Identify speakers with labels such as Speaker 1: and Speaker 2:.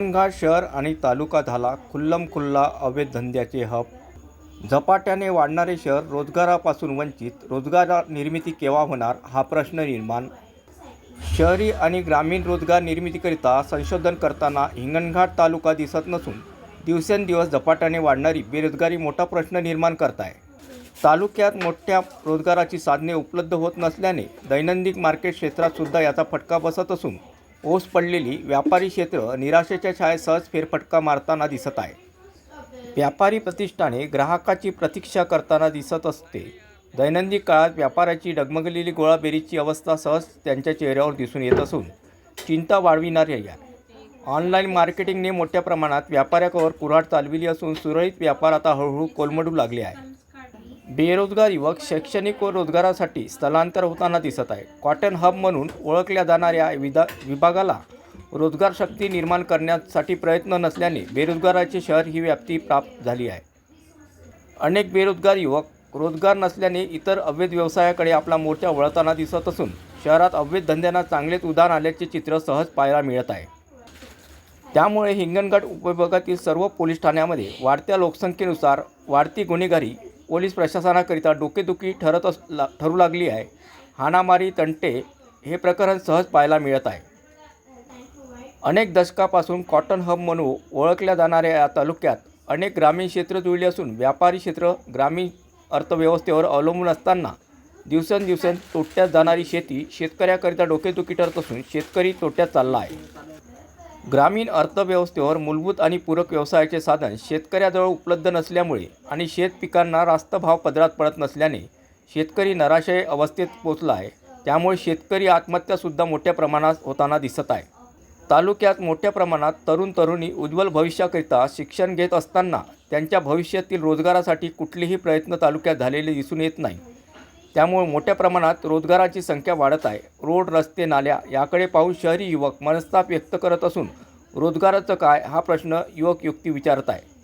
Speaker 1: हिंगणघाट शहर आणि तालुका झाला खुल्लम खुल्ला अवैध धंद्याचे हब. झपाट्याने वाढणारे शहर रोजगारापासून वंचित. रोजगार निर्मिती केव्हा होणार हा प्रश्न निर्माण. शहरी आणि ग्रामीण रोजगार निर्मितीकरिता संशोधन करताना हिंगणघाट तालुका दिसत नसून दिवसेंदिवस झपाट्याने वाढणारी बेरोजगारी मोठा प्रश्न निर्माण करत आहे तालुक्यात मोठ्या रोजगाराची साधने उपलब्ध होत नसल्याने दैनंदिन मार्केट क्षेत्रात सुद्धा याचा फटका बसत असून ओस पडलेली व्यापारी क्षेत्र निराशेच्या छायेत सहज फेरफटका मारताना दिसत आहे. व्यापारी प्रतिष्ठाने ग्राहकाची प्रतीक्षा करताना दिसत असते. दैनंदिन काळात व्यापाऱ्याची डगमगलेली गोळाबेरीची अवस्था सहज त्यांच्या चेहऱ्यावर दिसून येत असून चिंता वाढविणारी या. ऑनलाईन मार्केटिंगने मोठ्या प्रमाणात व्यापाऱ्यावर कुऱ्हाड चालविली असून सुरळीत व्यापार आता हळूहळू कोलमडू लागले आहे. बेरोजगार युवक शैक्षणिक व रोजगारासाठी स्थलांतर होताना दिसत आहे. कॉटन हब म्हणून ओळखल्या जाणाऱ्या विदा विभागाला रोजगार शक्ती निर्माण करण्यासाठी प्रयत्न नसल्याने बेरोजगाराचे शहर ही व्याप्ती प्राप्त झाली आहे. अनेक बेरोजगार युवक रोजगार नसल्याने इतर अवैध व्यवसायाकडे आपला मोर्चा वळताना दिसत असून शहरात अवैध धंद्यांना चांगलेच उदाहरण आल्याचे चित्र सहज पाहायला मिळत आहे. त्यामुळे हिंगणघाट उपविभागातील सर्व पोलीस ठाण्यामध्ये वाढत्या लोकसंख्येनुसार वाढती गुन्हेगारी पोलीस प्रशासनाकरिता डोकेदुखी ठरत अस ला ठरू लागली आहे. हाणामारी तंटे हे प्रकरण सहज पाहायला मिळत आहे. अनेक दशकापासून कॉटन हब म्हणून ओळखल्या जाणाऱ्या या तालुक्यात अनेक ग्रामीण क्षेत्र जुळली असून व्यापारी क्षेत्र ग्रामीण अर्थव्यवस्थेवर अवलंबून असताना दिवसेंदिवसें तोट्यात जाणारी शेती शेतकऱ्याकरिता डोकेदुखी ठरत असून शेतकरी तोट्यात चालला आहे. ग्रामीण अर्थव्यवस्थेवर मूलभूत आणि पूरक व्यवसायाचे साधन शेतकऱ्याजवळ उपलब्ध नसल्यामुळे आणि शेत पिकांना रास्त भाव पदरात पडत नसल्याने शेतकरी नराशय अवस्थेत पोचला आहे त्यामुळे शेतकरी आत्महत्यासुद्धा मोठ्या प्रमाणात होताना दिसत आहे. तालुक्यात मोठ्या प्रमाणात तरुण तरुणी उज्ज्वल भविष्याकरिता शिक्षण घेत असताना त्यांच्या भविष्यातील रोजगारासाठी कुठलेही प्रयत्न तालुक्यात झालेले दिसून येत नाही. त्यामुळे मोठ्या प्रमाणात रोजगाराची संख्या वाढत आहे. रोड रस्ते नाल्या याकडे पाहून शहरी युवक मनस्ताप व्यक्त करत असून रोजगाराचं काय हा प्रश्न युवक युक्ती विचारत आहे.